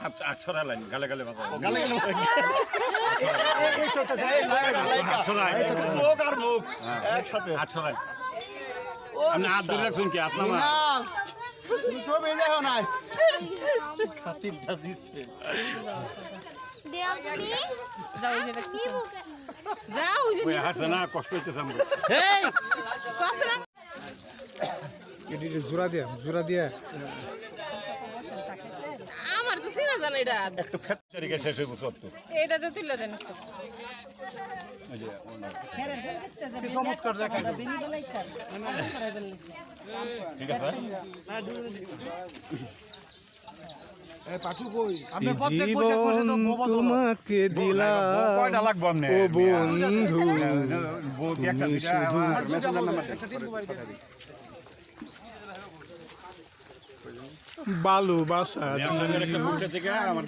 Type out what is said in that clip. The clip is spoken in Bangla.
আট- আটশো টাকা লাইন। গালে গালে। আটশো টাকা চোখ আর মুখ একসাথে। টাকা আপনি হাত ধরে রাখছেন কি? আপনার মা? বেজে হয় নাই খাতিরটা দিচ্ছে দেও যদি যাও ওই যে দেখতেছো। নিবো কেন? যাও ওই যে না কষ্ট হইতেছে আমার এই কষ্ট না এটি জোড়া দিয়া জোড়া দিয়া। তো চিনা জানা এটা। একটু ফ্যাক্টরিকে শেষ হইব সত্তর। এটা তো তুলে দেন একটু। ওই যে ওনার। চমৎকার দেখা ঠিক আছে? পাচু কই? এই জীবন তোমাকে দিলাম। ও বন্ধু তুমি শুধু ফুটে থেকে আমার